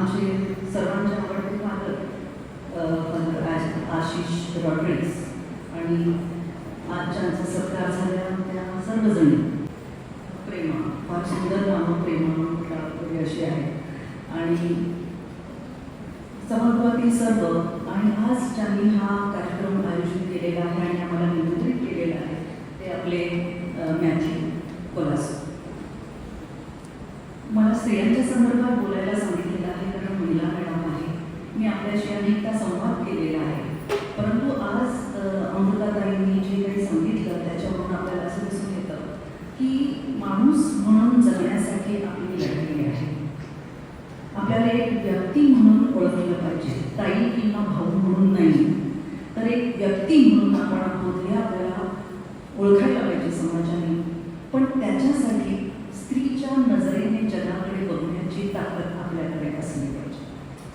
आमचे सर्वांचे आवडते मालक आशिष रॉड्रिक्स आणि आजच्या सत्कार झाल्या त्या सर्वजण. प्रेमा फार सुंदर नामं प्रेमा अशी आहे. आणि सभागृहातील सर्व आणि आज ज्यांनी हा आपल्याला एक व्यक्ती म्हणून ओळखलं पाहिजे. ताई किंवा भाऊ म्हणून नाही. तर एक व्यक्ती म्हणून आपण आपल्या आपल्याला ओळखायला पाहिजे समाजाने. पण त्याच्यासाठी स्त्रीच्या नजरेने जगाकडे बघण्याची ताकद आपल्याकडे असली पाहिजे.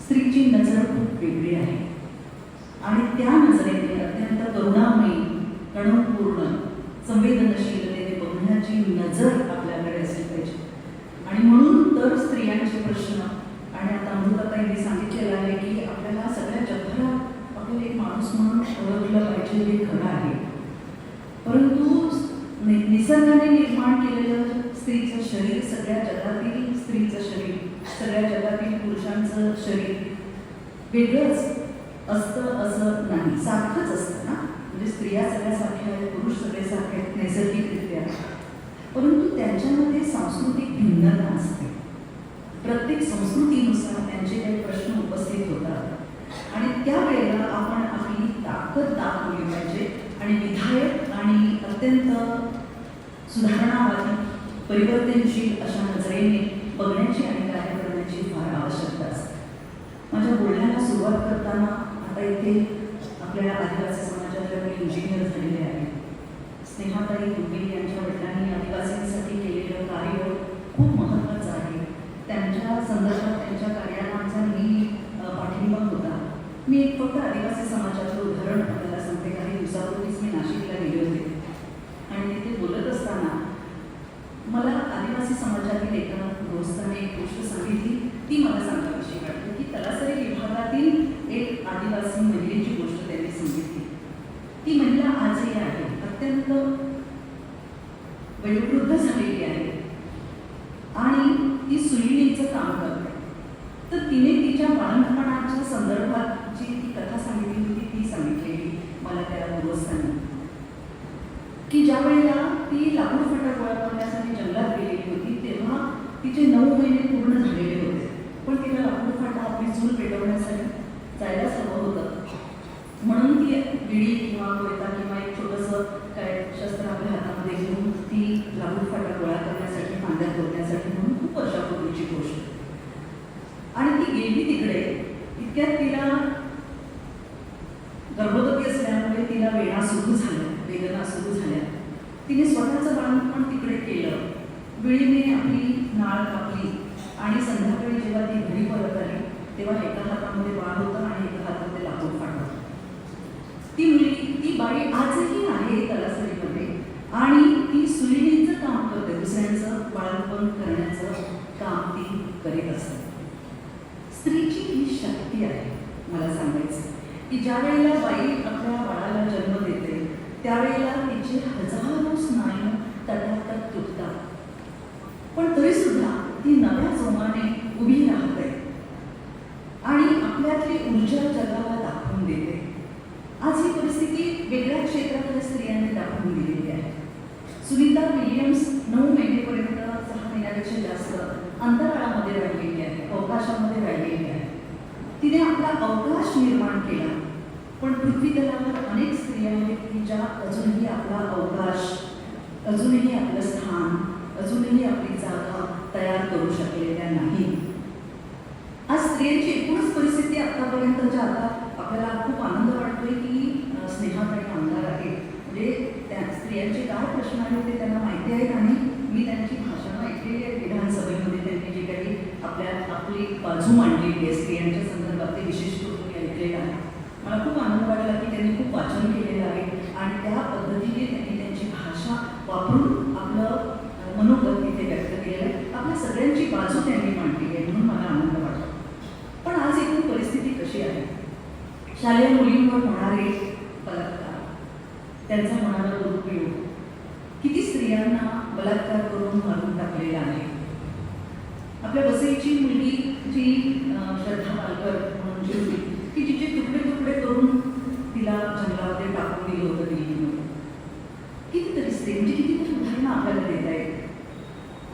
स्त्रीची नजर खूप वेगळी आहे. आणि त्या नजरेने अत्यंत करुणामयी कणपूर्ण संवेदनशीलतेने बघण्याची नजर शरीर वेगळंच असतं असं नाही. सारखंच असतं ना? म्हणजे स्त्रिया सगळ्या सारख्या आहेत पुरुष सगळे सारखे आहेत नैसर्गिकरित्या. परंतु त्यांच्यामध्ये सांस्कृतिक भिन्नता असते. प्रत्येक संस्कृतीनुसार त्यांचे काही प्रश्न उपस्थित होतात. आणि त्यावेळेला आपण आपली ताकद दाखवली पाहिजे आणि विधायक आणि अत्यंत सुधारणावादी परिवर्तनशील अशा नजरेने बघण्याची आणि काय माझ्या बोलण्याला सुरुवात करताना आता इथे आपल्या आदिवासी समाजातल्या काही इंजिनियर झालेले आहे स्नेहाताई दुबे यांच्या वडिलांनी आदिवासींसाठी केलेलं कार्य खूप महत्त्वाचं आहे. त्यांच्या संदर्भात त्यांच्या कार्याला माझा मी पाठिंबा होता. मी एक फक्त आदिवासी ही शक्ती आहे मला सांगायचं की ज्या वेळेला बाई आपल्या बाळाला जन्म देते त्यावेळेला तिचे हजारो स्नायू तटातट तुटतात. पण तरीसुद्धा ती नव्या जोमाने उभी म्हणजे आता आपल्याला खूप आनंद वाटतोय की स्नेहाकडे स्नेहाताई आमदार आहेत म्हणजे त्या स्त्रियांचे काय प्रश्न आहेत ते त्यांना माहिती आहेत आणि मी त्यांची भाषणं ऐकलेली आहे. विधानसभेमध्ये त्यांनी जे काही आपल्या आपली बाजू मांडलेली आहे स्त्रियांच्या संदर्भात ते विशेष करून मी ऐकलेलं आहे. मला खूप आनंद वाटला की त्यांनी खूप वाचन केलेलं आहे आणि त्या पद्धतीने त्यांनी त्यांची भाषा वापरून आपलं अ, मनोगत तिथे व्यक्त केलेलं आहे आपल्या सगळ्यांची बाजू त्यांनी मांडली आहे म्हणून मला आनंद वाटतो पण आज एकूण परिस्थिती कशी आहे शालेय मुलींवर होणारे बलात्कार. त्यांचा होणारा दुरुपयोग. किती स्त्रियांना बलात्कार करून मारून टाकलेला आहे. आपल्या वसईची मुलगी जी श्रद्धा पालकर म्हणून जी होती की जिचे तुकडे तुकडे करून तिला जंगलामध्ये टाकून दिलं होतं दिल्लीमध्ये. कितीतरी स्त्री म्हणजे कितीतरी उदाहरणं आपल्याला देता येत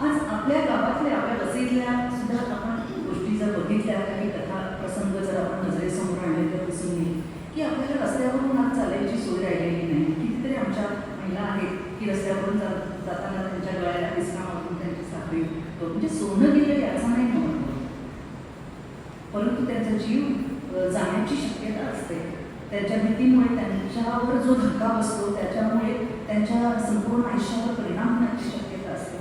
आज आपल्या गावातल्या आपल्या वसईतल्या सुद्धा आपण गोष्टी जर बघितल्या काही कथा प्रसंग जर आपण नजरेसमोर आणले तर दिसून येईल की आपल्याला रस्त्यावरून आज चालायची सोय राहिलेली नाही कितीतरी आमच्या महिला आहेत की रस्त्यावरून जाताना त्यांच्या गळ्याला दिसणं मारून त्यांची साखळी म्हणजे सोनं गेलं याचा नाही महत्त्व परंतु त्यांचा जीव जाण्याची शक्यता असते. त्यांच्या भीतीमुळे त्यांच्यावर जो धक्का बसतो त्याच्यामुळे त्यांच्या संपूर्ण आयुष्यावर परिणाम होण्याची शक्यता असते.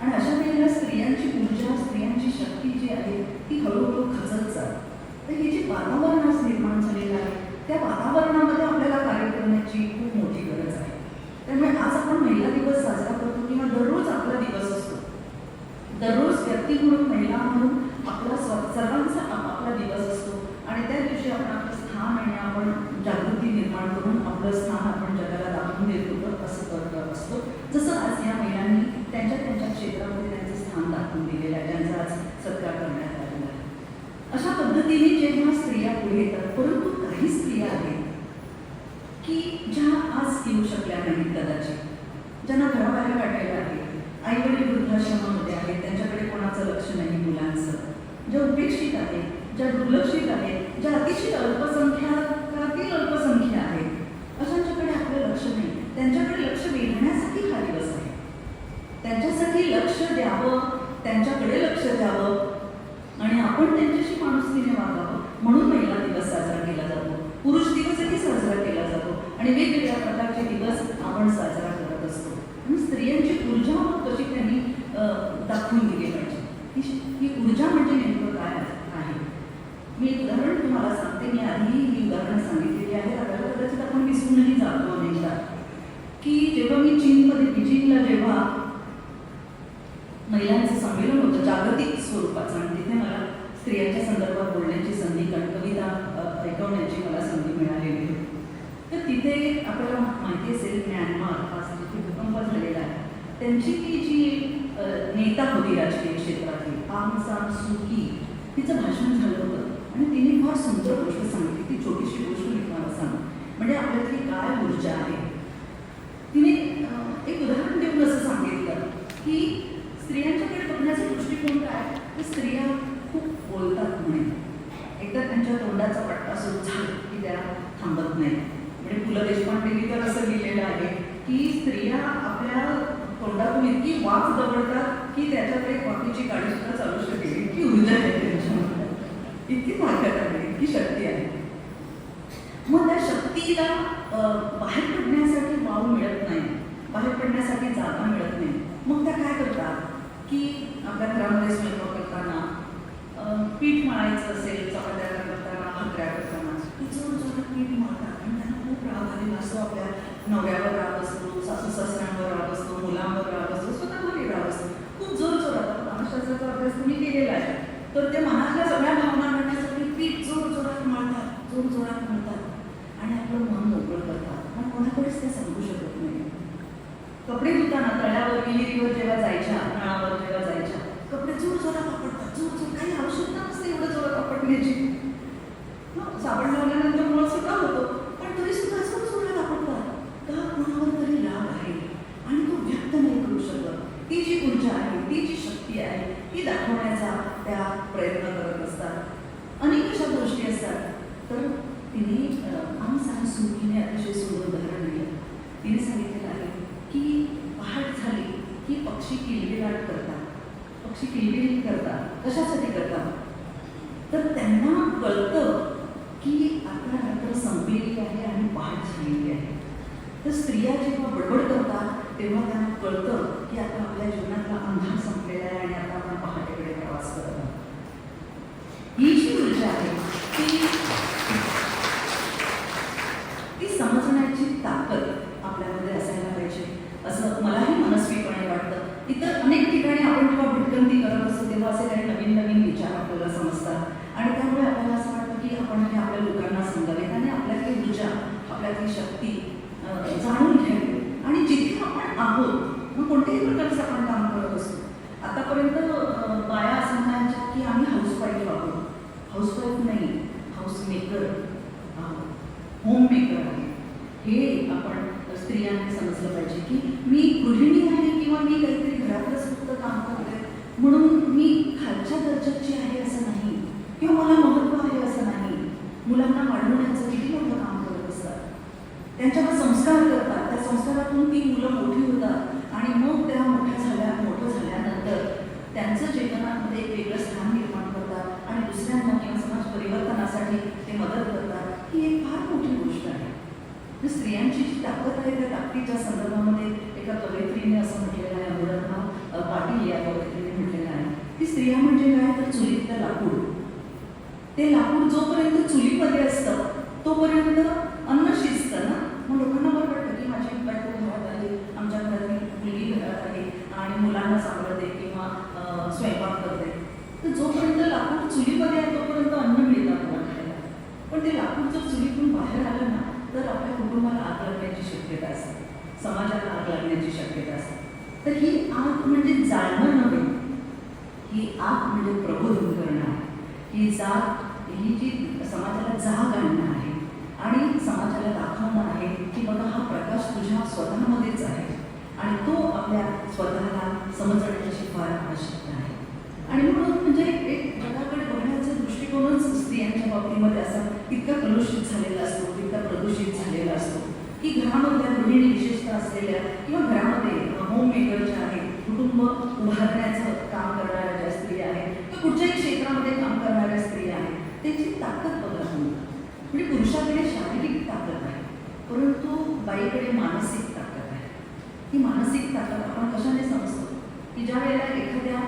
आणि अशा वेळेला स्त्रियांची ऊर्जा स्त्रियांची शक्ती जी आहे ती हळूहळू खचत जाते. तर हे जे वातावरण आज निर्माण झालेलं आहे त्या वातावरण आपल्याला कार्य करण्याची खूप मोठी गरज आहे त्यामुळे आज आपण महिला दिवस साजरा करतो किंवा दररोज आपला दिवस असतो. दररोज व्यक्ती म्हणून महिला म्हणून आपला स्व सर्वांचा आपापला दिवस असतो. आणि त्या दिवशी आपण आपलं स्थान आणि आपण जागृती निर्माण करून आपलं स्थान आपण जगाला दाखवून देतो असं करत असतो. जसं आज या महिलांनी त्यांच्या त्यांच्या क्षेत्रामध्ये त्यांचं स्थान दाखवून दिलेलं आहे. ज्यांचा आज सत्कार करण्यात आलेला आहे अशा पद्धतीने जेव्हा स्त्रिया पुढे येतात परंतु काही स्त्रिया आहेत की ज्या आज येऊ शकल्या नाहीत कदाचित ज्यांना घराबाहेर काढलेलं आहे आई वडील वृद्धाश्रमामध्ये आहेत त्यांच्याकडे कोणाचं लक्ष नाही मुलांचं ज्या उपेक्षित आहेत ज्या दुर्लक्षित आहेत ज्या अतिशय अल्पसंख्याकातील अल्पसंख्या आहेत अशांच्याकडे आपलं लक्ष नाही त्यांच्याकडे लक्ष वेधण्यासाठी हा दिवस आहे त्यांच्यासाठी लक्ष द्यावं त्यांच्याकडे लक्ष द्यावं आणि आपण त्यांच्याशी माणुसकीने वागावं म्हणून महिला दिवस साजरा केला जातो पुरुष दिवसही साजरा केला जातो आणि वेगवेगळ्या प्रकारचे दिवस आपण साजरा करत असतो आणि स्त्रियांची ऊर्जा मग कशी त्यांनी अं, दाखवून दिली पाहिजे ही ही ऊर्जा म्हणजे नेमकं काय आहे मी एक उदाहरण तुम्हाला सांगते मी आधीही ही उदाहरणं सांगितलेली आहेत आपल्याला कदाचित आपण विसरूनही जातो अनेकदा की जेव्हा मी चीनमध्ये बीजिंगला जेव्हा महिलांचं संमेलन होतं जागतिक स्वरूपाचं आणि तिथे मला स्त्रियांच्या संदर्भात बोलण्याची संधी कारण कविता अ, ऐकवण्याची मला संधी मिळालेली होती तर तिथे आपल्याला माहिती असेल म्यानमार हा जिथे भूकंप झालेला आहे त्यांची ती जी नेता होती राजकीय क्षेत्रातली आंग सान सुकी तिचं भाषण झालं होतं. आणि तिने फार सुंदर गोष्ट सांगितली ती छोटीशी गोष्ट मी तुम्हाला सांग. म्हणजे आपल्यातली काय ऊर्जा आहे तिने अ, एक उदाहरण देऊन असं सांगितलं की स्त्रियांच्याकडे बघण्याचा दृष्टिकोन काय तर स्त्रिया खूप बोलतात म्हणे एकदा त्यांच्या तोंडाचा पट्टा सुरू झाला की त्या थांबत नाही म्हणजे पु ल देशपांडेंनी तर असं लिहिलेलं आहे की स्त्रिया आपल्या तोंडातून इतकी दबडतात की त्याच्याकडे कॉफीची गाडी सुद्धा चालू शकेल इतकी ऊर्जा आहे त्यांच्यामध्ये. इतकी ताकद आहे इतकी शक्ती आहे. मग त्या शक्तीला बाहेर पडण्यासाठी वाव मिळत नाही. बाहेर पडण्यासाठी जागा मिळत नाही. मग त्या काय करतात? की आपल्या घरामध्ये स्वयंपाक करताना पीठ मळायचं असेल चपात्या करताना भाकऱ्या करताना जोर जोरात पीठ मळतात. आणि त्यांना खूप राग आलेला असतो. आपल्या नवऱ्यावर राग असतो सासू सासऱ्यांवर राग असतो मुलांवर राग असतो. स्वतः राग असतो खूप जोर जोरात मानसशास्त्राचा अभ्यास तुम्ही केलेला आहे तर ते मनातल्या सगळ्या भावना करण्यासाठी पीठ जोर जोरात मांडतात जोर जोरात मांडतात आणि आपलं मन मोकळं करतात. पण कोणाकडेच ते सांगू शकत नाही. कपडे धुताना तळ्यावर विहिरीवर जेव्हा जायच्या नळावर जेव्हा जायच्या कपडे जोर जोरात आपडतात जोर जोर काही आवश्यकता नसते एवढं जोरात आपटण्याची. साबण लावल्यानंतर मुळ सुद्धा होतो पण तरी सुद्धा जोर जोरात आपटतात का कोणावर तरी राग आहे आणि तो व्यक्त नाही करू शकत ती जी ऊर्जा आहे ती जी शक्ती आहे ती दाखवण्याचा त्या प्रयत्न करत असतात अनेक अशा गोष्टी असतात तर तिने आम सान सुकीने अतिशय सुंदर उदाहरण दिलं तिने सांगितलेलं आहे की पहाट झाली की पक्षी किलबिलाट करतात पक्षी किलबिल करतात. कशासाठी करतात? तर त्यांना कळतं की आता रात्र संपलेली आहे आणि पहाट झालेली आहे तर स्त्रिया जेव्हा बडबड करतात तेव्हा त्यांना कळतं की आता आपल्या जीवनातला अंधार संपलेला आहे आणि आता आपण पहाटेकडे प्रवास करत आहोत ही जी ऊर्जा आहे ती ती समजण्याची ताकद आपल्यामध्ये असायला पाहिजे असं मलाही मनस्वीपणे वाटतं इतर अनेक ठिकाणी आपण जेव्हा भटकंती करत तेव्हा असे काही नवीन नवीन विचार आपल्याला समजतात आणि त्यामुळे आपल्याला असं वाटतं की आपण हे आपल्या लोकांना सांगावेत आणि आपल्यातली ऊर्जा आपल्यातली शक्ती अं, जाणून घ्यावी आणि जिथे आपण आहोत मग कोणत्याही प्रकारचं आपण काम करत असतो आतापर्यंत अं, बाया असं म्हणायच्या की आम्ही हाऊसवाईफ आहोत हाऊसवाईफ नाही हाऊस मेकर आहोत होम मेकर आहे हे आपण स्त्रियांनी समजलं पाहिजे की मी गृहिणी आहे किंवा मी काहीतरी घरातलंच फक्त काम करते म्हणून मी खालच्या दर्जाची आहे असं नाही किंवा मला महत्त्व आहे असं नाही मुलांना वाढवण्याचं किती मोठं काम करत असतात त्यांच्यावर संस्कार करतात. त्या संस्कारातून ती मुलं मोठी होतात आणि मग त्या मोठ्या झाल्या मोठं झाल्यानंतर त्यांचं जीवनामध्ये एक वेगळं स्थान निर्माण करतात आणि दुसऱ्यांना किंवा समाज परिवर्तनासाठी ते मदत करतात. ही एक फार मोठी गोष्ट आहे. तर स्त्रियांची जी ताकद आहे त्या ताकदीच्या संदर्भामध्ये एका कवयित्रीने असं म्हटलेलं आहे अनुराधा पाटील या कवयित्रीने म्हटलेलं आहे. की स्त्रिया म्हणजे काय? तर चुलीतलं लाकूड. ते लाकूड जोपर्यंत चुलीमध्ये असतं तोपर्यंत अन्न शिजतं ना? मग लोकांना बरं वाटतं की माझी बायको घरात आली आमच्या घरातली मुलगी घरात आली आणि मुलांना सांभाळते किंवा स्वयंपाक करते. तर जोपर्यंत लाकूड चुलीमध्ये आहे तोपर्यंत अन्न मिळतं आपल्याला. खायला पण ते लाकूड जर चुलीतून बाहेर आलं ना तर आपल्या कुटुंबाला आग लागण्याची शक्यता असते. समाजाला आग लागण्याची शक्यता असते. तर ही आग म्हणजे जाळणं नव्हे. ही आग म्हणजे प्रबोधन करणं आहे. ही जाग ही जी समाजाला जाग आणणं आहे आणि समाजाला दाखवणं आहे की बघा हा प्रकाश तुझ्या स्वतःमध्येच आहे. आणि तो आपल्या स्वतःला समजण्याची फार आवश्यक आहे. आणि म्हणून म्हणजे एक जगाकडे बघण्याचा दृष्टिकोनच स्त्रियांच्या बाबतीमध्ये असा इतका कलुषित झालेला असतो तितका प्रदूषित झालेला असतो की घरामधल्या गृहिणी विशेषतः असलेल्या किंवा घरामध्ये होम मेकर ज्या आहेत कुटुंब उभारण्याचं काम करणाऱ्या ज्या स्त्रिया आहेत किंवा कुठच्याही क्षेत्रामध्ये काम करणाऱ्या स्त्रिया आहेत त्यांची ताकद बघा तुम्ही. म्हणजे पुरुषाकडे शारीरिक ताकद आहे परंतु बाईकडे मानसिक ताकद आहे. ही मानसिक ताकद आपण कशाने समजतो? की ज्या वेळेला एखाद्या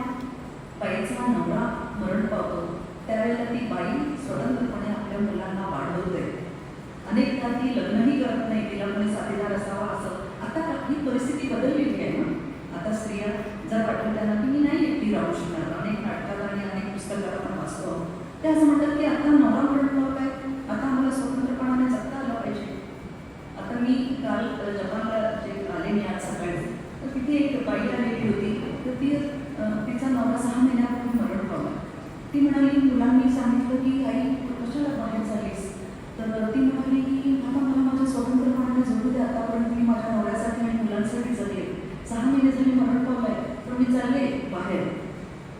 बाईचा नवरा मरण पावतो त्यावेळेला ती बाई स्वतंत्रपणे आपल्या मुलांना वाढवते. अनेकदा ती लग्नही करत नाही तिला कोणी साथीदार असावा असं. आता ही परिस्थिती बदललेली आहे ना. आता स्त्रिया जर पाठवताना की मी नाही एकटी राहू शकणार. अनेक नाटकात आणि अनेक पुस्तकात आपण वाचतो. ते असं म्हणतात की आता नवरा मरण पावत आहे आता आम्हाला स्वतंत्रपणाने जगता आलं पाहिजे आता मी काल अ, जपानला जे आले मी आज सकाळी तर तिथे एक बाई आलेली होती तर ती अ, तिचा नवरा सहा महिन्यापूर्वी मरण पावला ती म्हणाली मुलांनी सांगितलं की आई तू कशाला बाहेर झालीस तर ती म्हणाली की आता मला माझ्या स्वतंत्रपणाने जगू दे आतापर्यंत मी माझ्या नवऱ्यासाठी आणि मुलांसाठी जगले सहा महिने झाले मरण पावलंय तर मी चालले बाहेर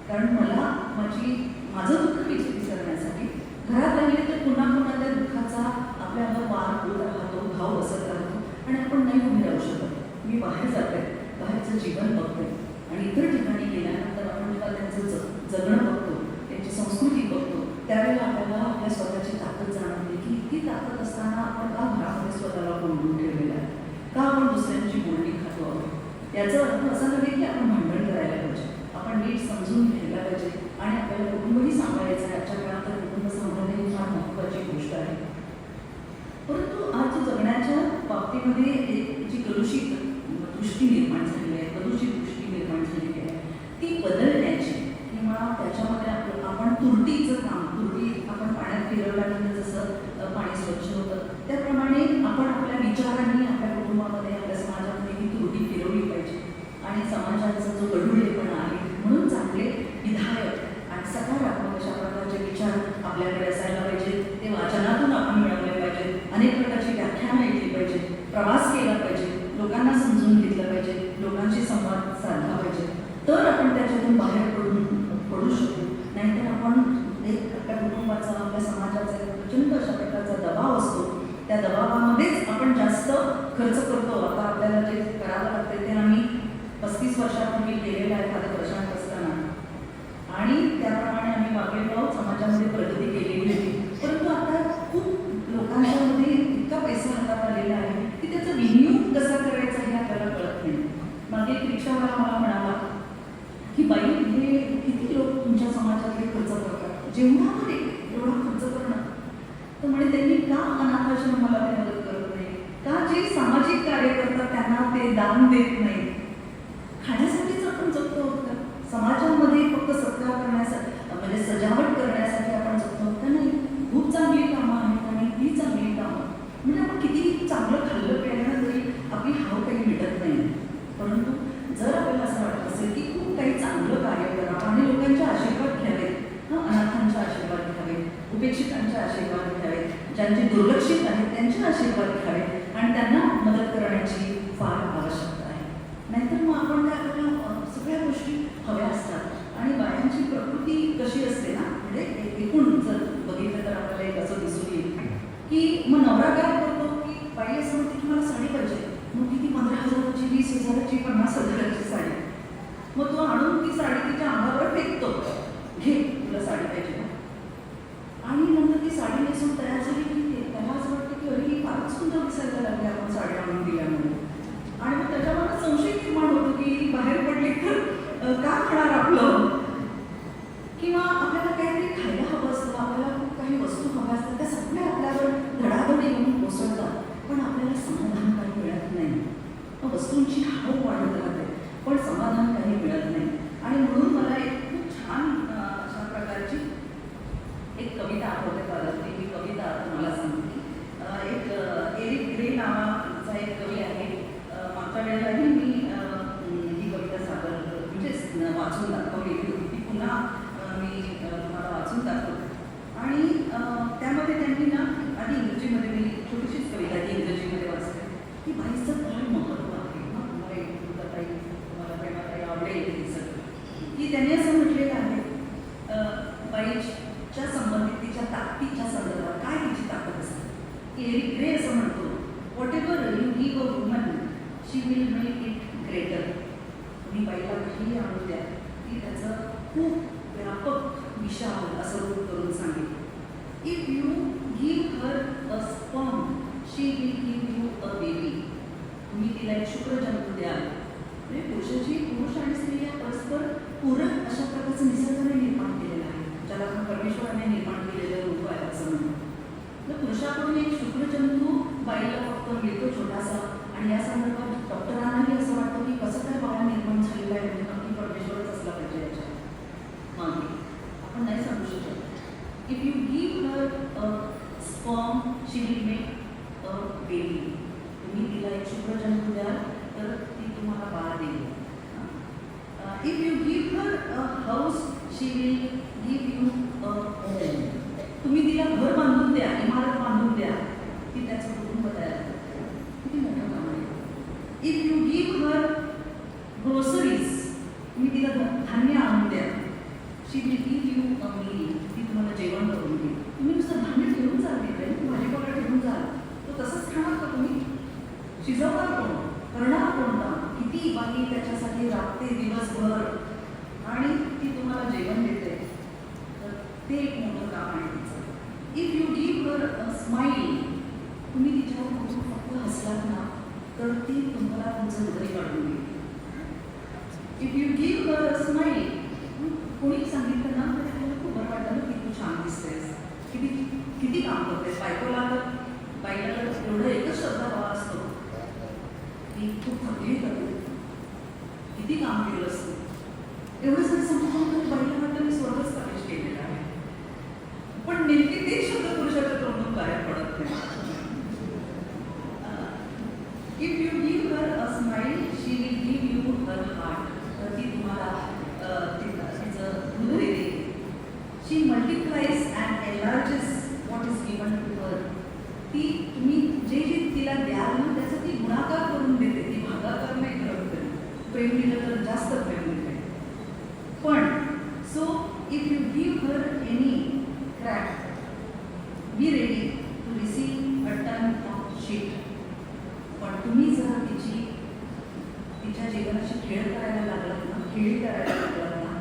कारण मला माझी माझं दुःख विच- विसरण्यासाठी घरात राहिले तर पुन्हा पुन्हा त्या दुःखाचा आपल्यावर वार होत राहतो घाव बसत राहतो आणि आपण नाही उभे राहू शकत मी बाहेर जाते बाहेरचं जीवन बघते आणि इतर ठिकाणी गेल्यानंतर आपण जेव्हा त्यांचं ज जगणं बघतो त्यांची संस्कृती बघतो त्यावेळेला आपल्याला आपल्या स्वतःची ताकद जाणवते की इतकी ताकद असताना आपण का घरामध्ये स्वतःला कोंडून ठेवलेलं आहे का आपण दुसऱ्यांची बोलणी खातो आहोत याचा अर्थ असा नव्हे की आपण भांडण करायला पाहिजे आपण नीट समजून घ्यायला पाहिजे आणि आपल्याला कुटुंबही सांभाळायचं आहे आजच्या काळात तर कुटुंब सांभाळणे ही फार महत्त्वाची गोष्ट आहे परंतु आज जगण्याच्या लोकांमध्ये एक जी कलुषित दृष्टी निर्माण झालेली आहे प्रदूषित दृष्टी निर्माण झालेली आहे. ती बदलण्याची किंवा त्याच्यामध्ये आपण आपण तुरटीचं काम तुरटी आपण पाण्यात फिरवल्यानंतर जसं पाणी स्वच्छ होतं त्याप्रमाणे आपण आपल्या विचारांनी आपल्या कुटुंबामध्ये आपल्या समाजामध्ये ही तुरटी फिरवली पाहिजे. आणि समाजाचा जो गढूळेपणा खर्च करतो. आता आपल्याला जे करावं लागते ते आम्ही पस्तीस वर्षापूर्वी केलेलं आहे एखाद्या वर्षात असताना. आणि त्याप्रमाणे आम्ही वागेगाव समाजामध्ये प्रगती केलेली होती परंतु आता खूप लोकांच्यामध्ये इतका पैसा हातात आलेला आहे की त्याचा विनियोग कसा करायचा हे आपल्याला कळत नाही. मागे रिक्षावाला की बाईचं काय महत्त्व आहे? ना तुम्हाला एकताई तुम्हाला प्रेमाताई आवडेल ते की त्यांनी असं म्हटलेलं आहे बाईच्या संबंधित तिच्या ताकदीच्या संदर्भात काय तिची ताकद असते? की एरिक ग्रे असं म्हणतो. Whatever you give a woman she will make करता कोण करणार कोणता किती बाकी त्याच्यासाठी लागते दिवसभर. आणि ती तुम्हाला जेवण देते. तर ते एक मोठं काम आहे तिचं. If you give her smile तुम्ही तिच्यावर बघून फक्त हसलात ना तर ती तुम्हाला तुमचं हृदय काढून घेईल if you give her smile कोणी सांगितलं ना तर त्याला खूप बरं वाटतं की तू छान दिसतेस. किती किती काम करतेस. बायको तर बायकोला एवढं एकच शब्द ही खूप मोठी कविता किती काम केलं असतं एवढं सगळं संपूर्ण पहिलं वाटतं मी स्वर्गच प्रवेश केलेला आहे. पण नेमके ते शब्द पुरुषाच्या तोंडून बाहेर पडत नाही. If you give her a smile she will give you her heart तर ती तुम्हाला तिचं हृदय देईल. She multiplies and enlarges what is given to her ती तुम्ही जे जे तिला द्याल ना त्याचा ती गुणाकार प्रेम दिलं तर जास्त प्रेम दिलं पण so if you give her any crap be ready to receive a ton of shit पण तुम्ही जर तिची तिच्या जीवनाशी खेळ करायला लागला ना खेळी करायला लागला ना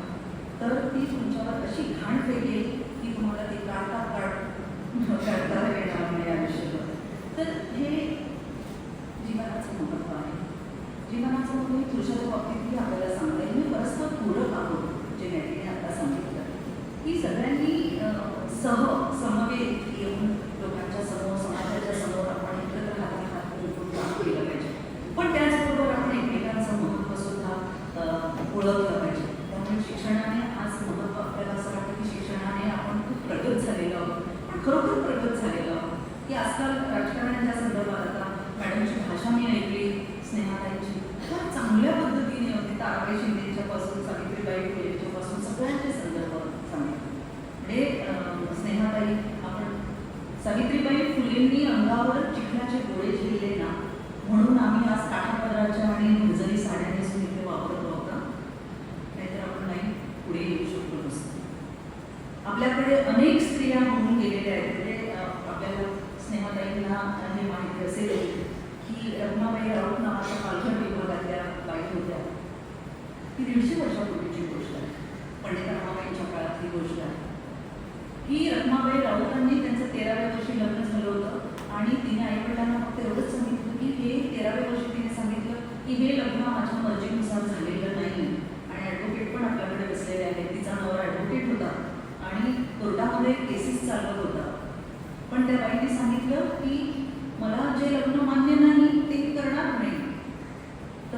तर ती तुमच्यावर अशी घाण फेकेल की तुम्हाला ते काढता काढ करता येणार नाही आयुष्यावर तर हे जीवनाचं महत्त्व आहे. जीवनाचं पुरुषाच्या बाबतीतही आपल्याला सांगता. येईल मी परस्पर पूरक आहोत जे मॅटिने आता सांगितलं. की सगळ्यांनी सह समवेत येऊन लोकांच्या समोर समाजाच्या समोर आपण एकत्र हाती हात मिळून काम केलं पाहिजे. पण त्याचबरोबर आपण एकमेकांचं महत्त्व सुद्धा ओळखलं पाहिजे. त्यामुळे शिक्षणाने आज महत्त्व आपल्याला असं वाटतं की शिक्षणाने आपण खूप प्रगत झालेलो आहोत. खरोखर प्रगत झालेलो आहोत. की आजकाल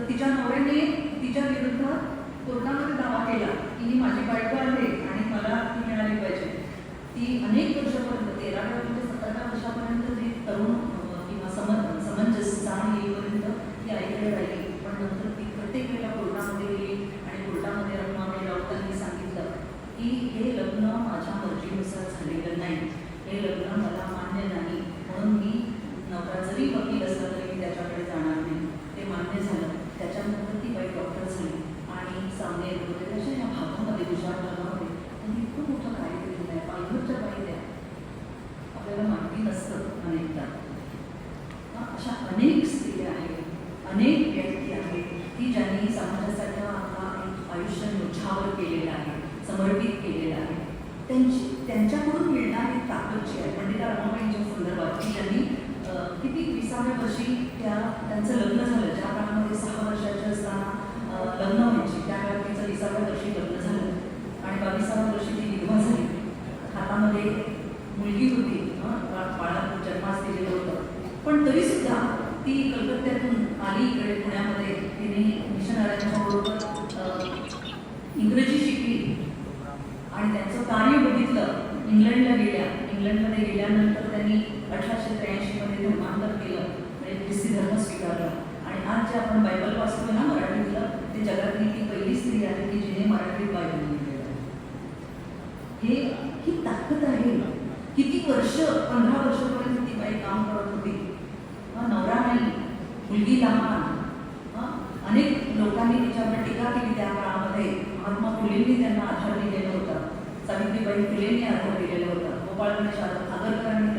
तर तिच्या नवऱ्याने तिच्या विरुद्ध कोर्टामध्ये दावा केला. की ही माझी बायको आहे आणि मला ती मिळाली पाहिजे. ती अनेक वर्षापर्यंत तेराव्या ते सतराव्या वर्षापर्यंत ती तरुण किंवा समन समंजस जाण येईपर्यंत ती आईकडे राहिली. पण नंतर ती प्रत्येक वेळेला कोर्टामध्ये गेली आणि कोर्टामध्ये रत्नाबाई राऊतांनी सांगितलं. की हे लग्न माझ्या मर्जीनुसार झालेलं नाही. हे लग्न मला मान्य नाही. म्हणून मी नवरा जरी वकील असला तरी मी त्याच्याकडे जाणार नाही ते मान्य झालं त्याच्यानंतर ती बाई डॉक्टर झाली आणि सामने येत होते तशा या भागामध्ये गुजरात भागामध्ये त्यांनी इतकं मोठं कार्य केलेलं आहे पालघरच्या बाई त्या आपल्याला माहिती नसतं अनेकदा हा, अशा अनेक स्त्रिया आहेत अनेक व्यक्ती आहेत की ज्यांनी समाजासाठी आपला एक आयुष्य केलेलं आहे समर्पित केलेलं आहे. त्यांची त्यांच्याकडून मिळणारी ताकद जी आहे पंडिता रमाबाईंच्या संदर्भात की त्यांनी किती विसाव्या वर्षी त्या त्यांचं लग्न झालं ज्या काळामध्ये सहा वर्षाचे असताना लग्न व्हायची त्या काळात तिचं विसाव्या वर्षी लग्न झालं. आणि बावीसाव्या वर्षी ती विधवा झाली. हातामध्ये मुलगी होती बाळा जन्मास दिलेलं होतं. पण तरी सुद्धा ती कलकत्त्यातून आली इकडे पुण्यामध्ये तिने मिशनऱ्यांच्या बरोबर अं, इंग्रजी शिकली आणि त्यांचं कार्य बघितलं इंग्लंडला गेल्या इंग्लंडमध्ये गेल्यानंतर त्यांनी अठराशे त्र्याऐंशीमध्ये धर्मांतर केलं. म्हणजे ख्रिस्ती धर्म स्वीकारला. आणि आज जे आपण बायबल वाचतो ना मराठीतलं ते जगातली ती पहिली स्त्री आहे की जिने मराठीत बायबल लिहिलेलं हे ही ताकद आहे. किती वर्ष पंधरा वर्षापर्यंत ती बाई काम करत होती. नवरा नाही मुलगी लहान. अनेक लोकांनी तिच्यावर टीका केली त्या काळामध्ये. महात्मा फुलेंनी त्यांना आधार दिलेला होता. सावित्रीबाई फुलेंनी आधार दिलेला होता. गोपाळ गणेश